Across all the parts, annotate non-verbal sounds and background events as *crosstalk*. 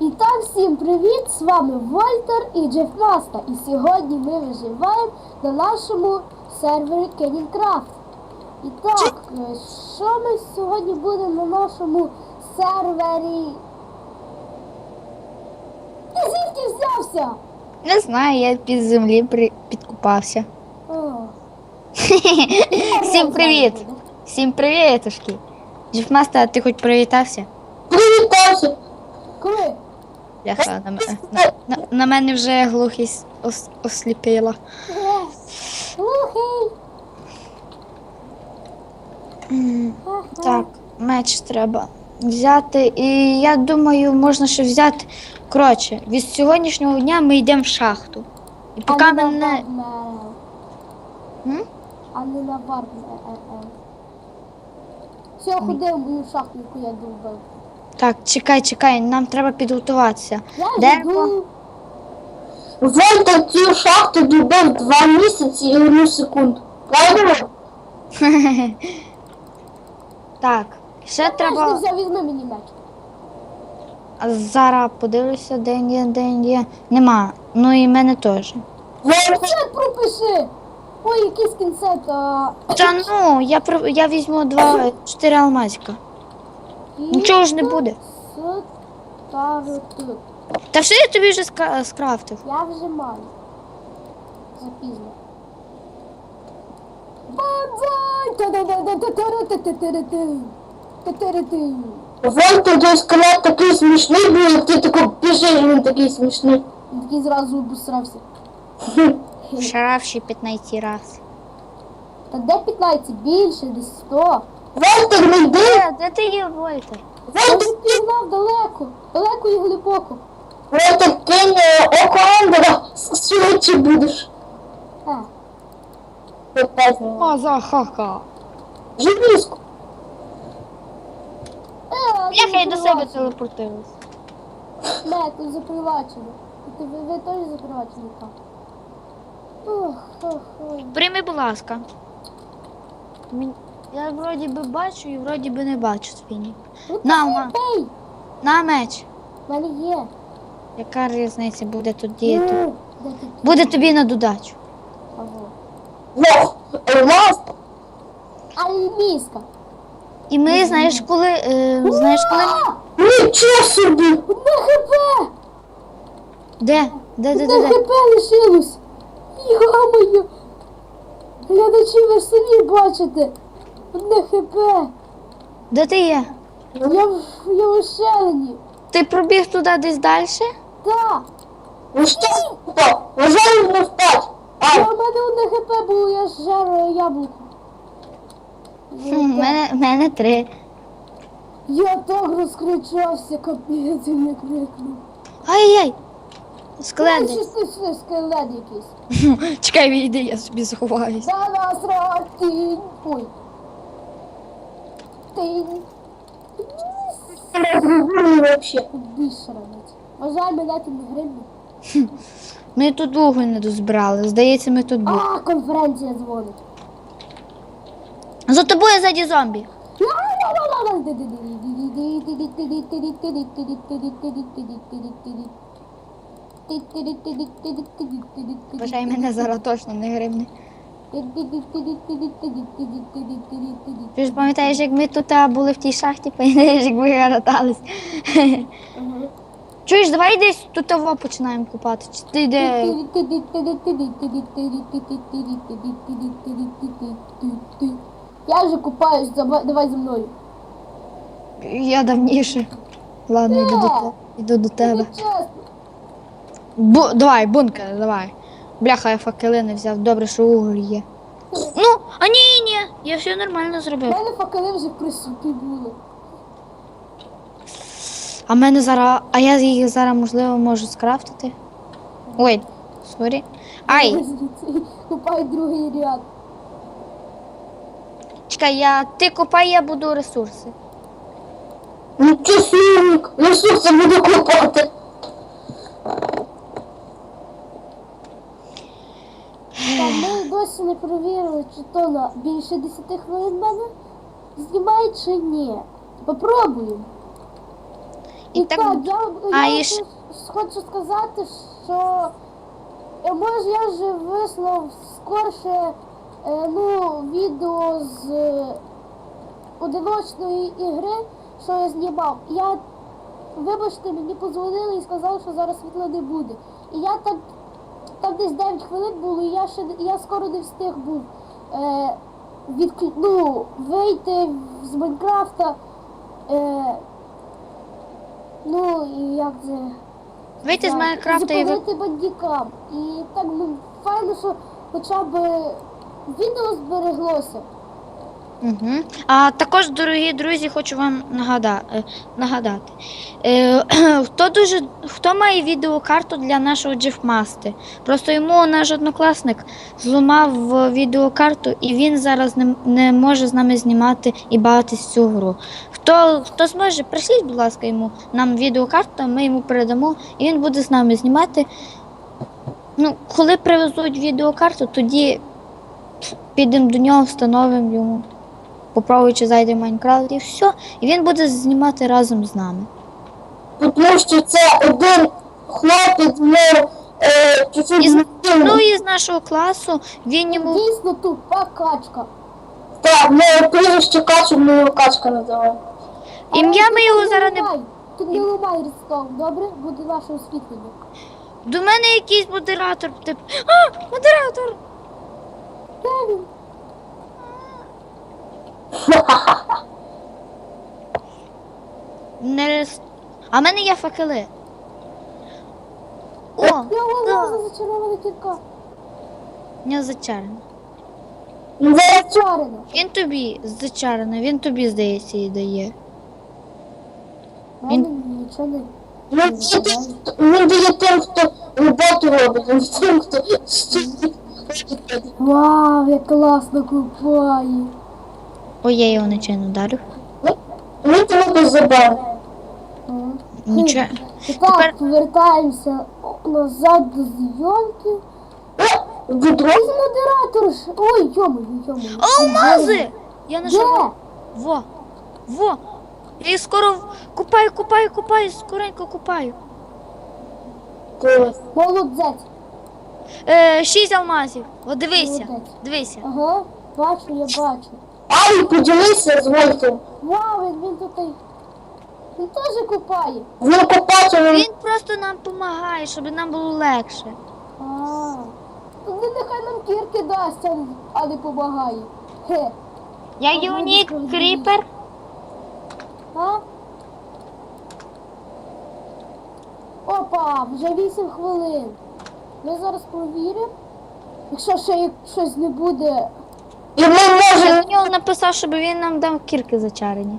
І так, всім привіт! З вами Вольтер і Джефмаста. І сьогодні ми виживаємо на нашому сервері Кенінкрафт. І так, е, що ми сьогодні будемо на нашому сервері? Ти звідки взявся? Не знаю, я під землі при... підкупався. О, *laughs* Всім привіт! Всім привітушки! Джефмаста, ти хоч привітався? Привітався. Коли? Бляха, на, на, на, на мене вже глухість ос, осліпила. Е, М, Так, меч треба взяти. І я думаю, можна ще взяти. Коротше, від сьогоднішнього дня ми йдемо в шахту. І поки а не мене. на Вармерел. М? А не на Вармерел. Все, ходив в мою шахту, яку я довбив. Так, чекай, чекай, нам треба підготуватися. Дерево. йду. Вольта цю шахту добив два місяці і одну секунду. Правильно? *laughs* Так, ще Треба... мені. А Зараз подивлюся, де він є, де він є. Нема. Ну і мене теж. Це пропиши. Ой, якийсь кінцет. А... Та ну, я про- я візьму два чотири алмазика. Нічого ж не буде. Та все я тобі вже ска- скрафтив. Я вже маю. Запізно. Вольта той скелет такий смішний був, як ти тако біжиш, він такий смішний. Він такий зразу обусрався. Шаравши 15 раз. Та де 15? Більше, десь 100. Вольта не йди, Де, де ти є, Вольтер? Вольта, вже далеко. Далеко і глибоко. Вольта кинь е, око Ендера, швидше будеш. А, Мазахаха. Желізку. е, Бляха, я до себе телепортуюсь. Не, тут запривачено. Ти, ви, ви теж запривачені так. Ох, ох, ох. Прийми, будь ласка. Мін- Я вроді би бачу і вроді би не бачу свині. Ну, На, ма. На меч. Мене є. Яка різниця буде тут діяти? Ну, Де? Буде тобі на додачу. Ого. Лох. Альміска. І ми, знаєш, коли. Е, знаєш, коли. Нічого собі. Одне хп! Де? Де, де, Одне де, де? хп лишилось! Йо-моє! Глядачі, ви ж самі бачите! Одне хп! Де ти є? Я в я в ошелені! Ти пробіг туди десь далі? Так! Ну що? Вважаю, не впав. А, в мене одне хп було, я ж е, яблуко. У мене, мене три. Я так розкричався, капець і не крикнув. Ай-яй! Скелет. що ти скелет якийсь. Чекай, відійди, я собі заховаюсь. За нас! Ой. Вообще. Більше ранець. Вважай мене ти не гривні. Ми тут уголь не дозбирали. Здається, ми тут були. А, конференція дзвонить. За тобою ззаді зомбі. Бажай мене зараз точно не гривне. Ти ж пам'ятаєш, як ми тут були в тій шахті, пам'ятаєш, як ми гаратались. Чуєш, давай десь тут того починаємо купати. Чи ти йде? Я вже купаюсь, давай зі мною. Я давніше. Ладно, йду до тебе. Йду до тебе. Бу... Давай, бункер, давай. Бляха, я факели не взяв. Добре, що уголь є. Ну, а ні, ні, я все нормально зробив. У мене факели вже при собі були. А мене зараз. А я їх зараз, можливо, можу скрафтити. Ой, сорі. Ай, Купай другий ряд. чекай, я ти копай, я буду ресурси. Нічого собі, ресурси буду купати. Та досі не перевірили, чи то на більше 10 хвилин мене знімає чи ні. Попробуємо. І І так- так, я, А, я і хочу сказати, що е, може я вже вислав скорше е, ну, відео з е, одиночної ігри, що я знімав. Я, вибачте, мені подзвонили і сказали, що зараз світла не буде. І я там, там десь 9 хвилин було, і я ще я скоро не встиг був е, відклі... ну, вийти з Майнкрафта. Е, Ну, і як це? Вийти з Майнкрафта і. Зупинити бандікам. І так ну, файно, що хоча б відео збереглося. Угу. А також, дорогі друзі, хочу вам нагада... е, нагадати. Е, *clears throat* хто дуже хто має відеокарту для нашого Джефмасти? Просто йому наш однокласник зламав е, відеокарту, і він зараз не, не може з нами знімати і бавитись цю гру. Хто, хто зможе, пришліть, будь ласка, йому нам відеокарту, ми йому передамо, і він буде з нами знімати. Ну, коли привезуть відеокарту, тоді підемо до нього, встановимо йому. Попробуй, чи зайде в Майнкрафт і все. І він буде знімати разом з нами. Тому що це один хлопець, ну, е, чуть-чуть Із-. Ну і з нашого класу він йому. Дійсно тупа качка. Так, ну, прізвище Качу, ми його Качка називаємо. Ім'я ми його зараз не. Тут не ламай рідстов, добре? Буде ваше освітлення. До мене якийсь модератор. Тип. А, модератор! Де він? *laughs* Не рес- А в мене є факели. О, да. зачарована кірка. не зачарено. Ну, зараз Зачарена. Він тобі зачарено, він тобі, здається, її дає. Нічого не... Він тим, хто- він дає тим, хто роботу робить, він тим, хто. Вау, як класно купає. Ой, я його нечайно вдарив. Він тебе без забави. Нічого. І так, повертаємося назад до зйомки. О, відро. Ось модератор ж. Ой, йому, йому. Алмази! Я Де? Во! Во! Я їх скоро в- купаю, купаю, купаю, скоренько купаю. Дивись. Молодець. Е, шість алмазів. О, дивися. Молодець. Дивися. Ага, бачу, я бачу. Ай, поділися з Вольтом. Вау, він, він тут. Він теж купає. Він копаче, він Він просто нам допомагає, щоб нам було легше. А. Ну нехай нам кірки дасть, а- а не помагає. Хе. Я Юнік. Кріпер. А? Опа, вже 8 хвилин. Ми зараз провіримо. Якщо ще як щось не буде. і ми можемо. Написав, щоб він нам дав кірки зачарені.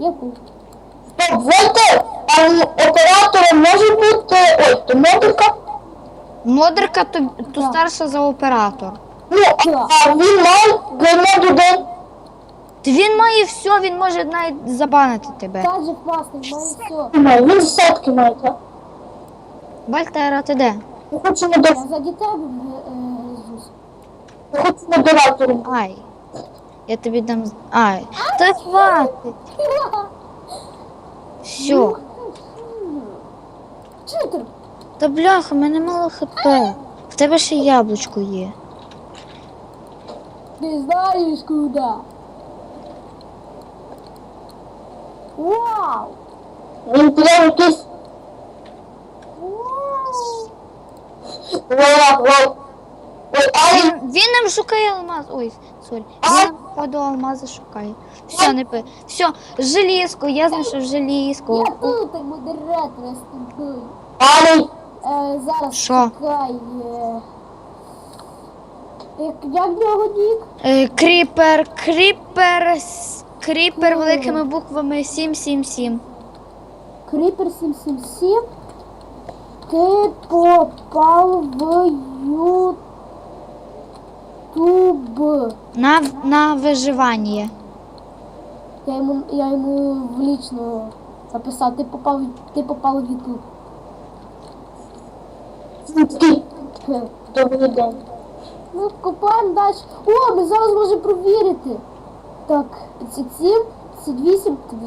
Яку? Стоп, Вольтер, а оператором може бути. Ой, то модерка. Модерка то, то старша за оператор. Ну, а, він має для моду день. Та він має все, він може навіть забанити тебе. Та же класний, має все. Має, він десятки має, так? Вальтера, ти де? Я хочу модер... Я е, гризусь. Я хочу модератором. Ай. Я тобі дам. Ай. Та хватить. Все. Та бляха, в мене мало хп. В тебе ще яблучко є. Ти знаєш куди? Вау! Він прям якийсь. Вау! Вау, вау. Він, нам шукає алмаз. Ой, сорі. Він нам походу алмази шукає. Все, не пи. Все, желізко, я знайшов желізко. Я тут, і модератор з тобою. ай. Е, зараз Що? чекай. Е, як, як нього нік? Е, кріпер, кріпер, с- кріпер великими буквами 777. Кріпер 777. Ти попав в Ютуб. На, на виживання. Я йому, я йому в лічно написав, ти попав, ти попав в Ютуб. Хе. Добрий день. Ну, копаємо далі. О, ми зараз можемо провірити. Так, 57, 28, тобі